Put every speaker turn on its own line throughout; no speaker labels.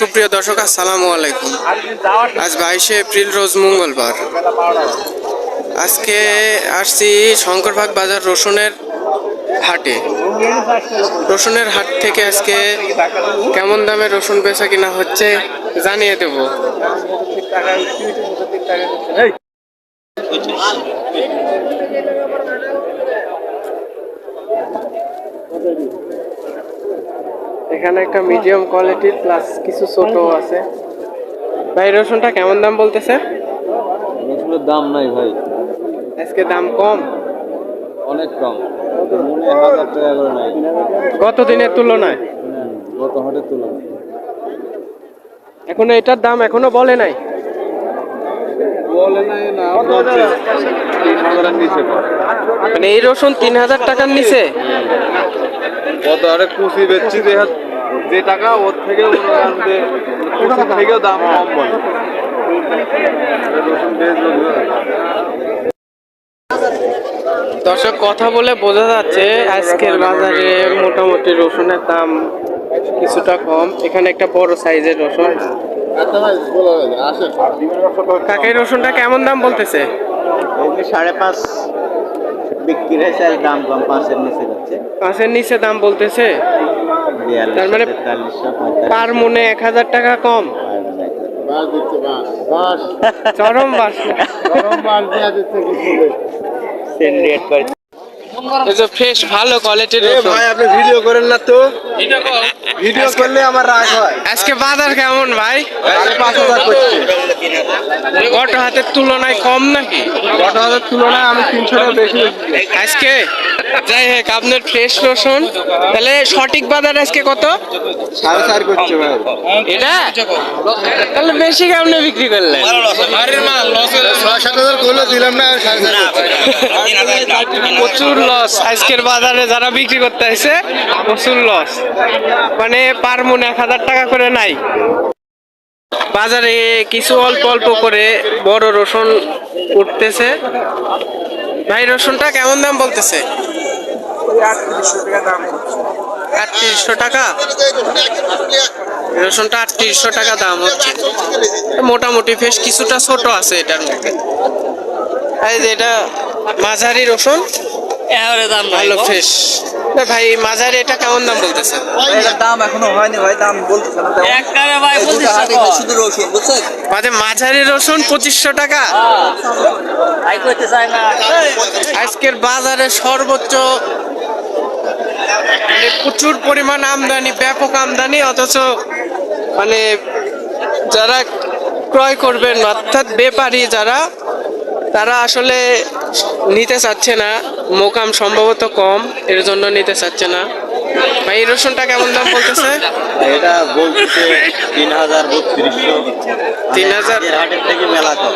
সুপ্রিয় দর্শক, আসসালামু আলাইকুম। আজ বাইশে এপ্রিল, রোজ মঙ্গলবার। আজকে আসছি শঙ্করবাগ বাজার রসুনের হাটে। রসুনের হাট থেকে আজকে কেমন দামে রসুন বেচা কিনা হচ্ছে জানিয়ে দেব। এখানে একটা মিডিয়াম কোয়ালিটির প্লাস কিছু ছোট আছে। ভাই রসুনটা কেমন দাম বলতেছে?
রসুনের দাম নাই ভাই।
আজকে দাম কম?
অনেক কম। মনে হাজার টাকা করে নাই।
গত দিনের তুলনায়?
হুম, গত হাটের তুলনায়।
এখনও এটার দাম এখনও বলে নাই। মানে এই রসুন তিন হাজার টাকার নিচে?
কত আরে কুচি বেচছি যে টাকা ওর থেকে করেন যে কুচির থেকেও দাম কম বলে?
দর্শক কথা বলে বোঝা যাচ্ছে আজকের বাজারে মোটামুটি রসুনের দাম কিছুটা কম। এখানে একটা বড় সাইজের রসুন। কাকে রসুনটা কেমন দাম বলতেছে?
এমনি সাড়ে পাঁচ বিক্রি হয়েছে দাম কম পাঁচের নিচে যাচ্ছে।
পাঁচের নিচে দাম বলতেছে? তার মানে পার মনে এক হাজার টাকা কম। চরম বাস। ফ্রেশ ভালো কোয়ালিটির
ভাই আপনি ভিডিও করেন না তো? ভিডিও করলে আমার রাগ হয়।
আজকে বাজার কেমন ভাই?
পাঁচ হাজার করছে।
গত হাতের তুলনায় কম নাকি?
গত হাজার তুলনায় আমি তিনশো টাকা বেশি।
আজকে? যাই হোক আপনার ফ্রেশ রসুন। তাহলে সঠিক বাজার আজকে কত?
সাড়ে চার করছে ভাই।
এটা? তাহলে বেশি কেমনে বিক্রি করলেন?
ছয় সাত হাজার করলে দিলাম না
প্রচুর লস আজকের বাজারে যারা বিক্রি করতে আসে প্রচুর লস মানে পার মনে এক হাজার টাকা করে নাই। বাজারে কিছু অল্প অল্প করে বড় রসুন উঠতেছে। ভাই, রসুনটা কেমন দাম বলতেছে? আটত্রিশশো টাকা। রসুনটা আটত্রিশশো টাকা দাম হচ্ছে। মোটামুটি কিছুটা ছোট আছে এটার যে এটা মাঝারি রসুন। ভালো ফ্রেশ ভাই মাঝারি এটা কেমন দাম বলতেছে?
দাম এখনও হয়নি ভাই দাম বলতেছে না শুধু রসুন বুঝছেন?
মানে মাঝারি রসুন পঁচিশশো টাকা।
আই করতে চাই না।
আজকের বাজারে সর্বোচ্চ মানে প্রচুর পরিমাণ আমদানি ব্যাপক আমদানি অথচ মানে যারা ক্রয় করবেন অর্থাৎ বেপারি যারা তারা আসলে নিতে চাচ্ছে না। মোকাম সম্ভবত কম এর জন্য নিতে চাচ্ছে না। ভাই এই রসুনটা কেমন দাম বলতেছে?
এটা বলতেছে তিন হাজার বত্রিশশো।
তিন হাজার।
হাটের থেকে মেলা কম।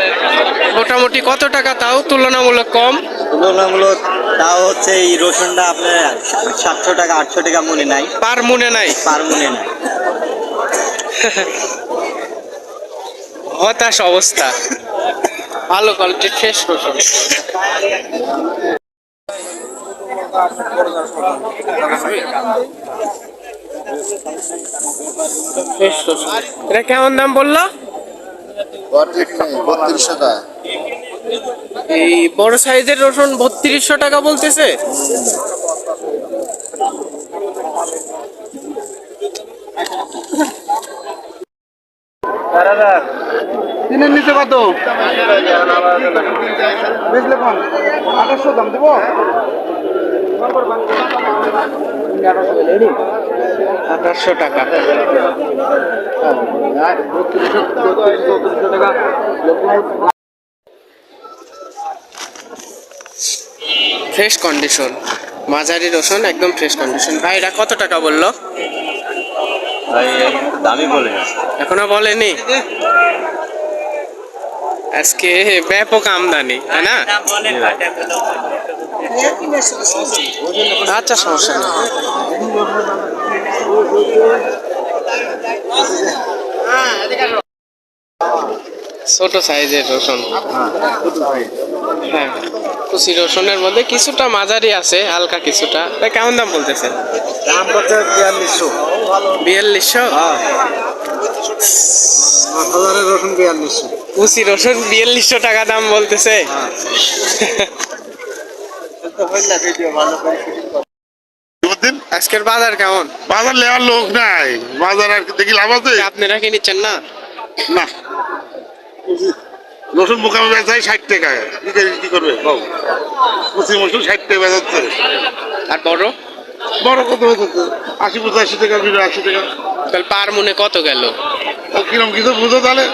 মোটামুটি কত টাকা তাও? তুলনামূলক কম?
তুলনামূলক তাও হচ্ছে এই রসুনটা আপনার সাতশো টাকা আটশো টাকা মনে নাই।
পার মনে নাই?
পার মনে নাই।
হতাশ অবস্থা। ভালো কোয়ালিটির ফ্রেশ রসুন এটা কেমন দাম বলল?
বত্রিশশো টাকা।
এই বড় সাইজের রসুন বত্রিশশো টাকা বলতেছে?
তিনের নিচে কত? বেচলে কম আঠাশশো দাম দেবো
আঠাশশো টাকা। ফ্রেশ কন্ডিশন মাঝারি রসুন একদম ফ্রেশ কন্ডিশন ভাই এটা কত টাকা বলল?
ভাই দামি বলে
এখনও বলেনি? আজকে ব্যাপক আমদানি তাই না? আচ্ছা সমস্যা নেই। ছোট সাইজের রসুন। হ্যাঁ কুচি রসুনের মধ্যে কিছুটা মাঝারি আছে হালকা কিছুটা। কেমন দাম বলতেছে?
দাম বিয়াল্লিশশো।
বিয়াল্লিশশো?
হাজারের রসুন বিয়াল্লিশশো।
কুচি রসুন বিয়াল্লিশশো টাকা দাম বলতেছে। আজকের বাজার কেমন?
বাজার লেওয়ার লোক নাই। বাজার আর দেখি লাভ আছে?
আপনারা কি নিচ্ছেন না?
না। রসুন মোকামে বেচাই ষাট টাকা। কি করবে? বাবু পঁচিশ মসুন ষাট টাকা বেচাচ্ছে।
আর বড়?
বড় কত হচ্ছে আশি পঁচাশি টাকা বিরো আশি টাকা।
তাহলে পার মনে কত গেল?
ও কিরম কিছু বুঝো তাহলে?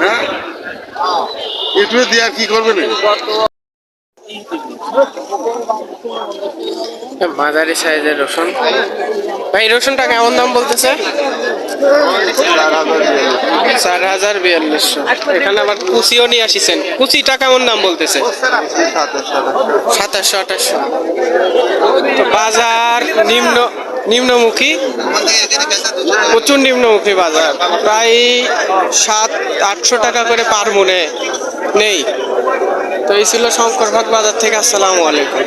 হ্যাঁ? একটু দিয়ে আর কি করবে না
মাঝারি সাইজের রসুন। ভাই, রসুনটা কেমন দাম বলতেছে? চার হাজার বিয়াল্লিশশো। এখানে আবার কুচিও নিয়ে আসিছেন। কুচিটা কেমন দাম বলতেছে? সাতাশশো, আঠাশশো। তো বাজার নিম্ন, নিম্নমুখী? প্রচুর নিম্নমুখী বাজার। প্রায় সাত, আটশো টাকা করে পার মনে নেই। তো এই ছিল শঙ্করভাগ বাজার থেকে আসসালামু আলাইকুম।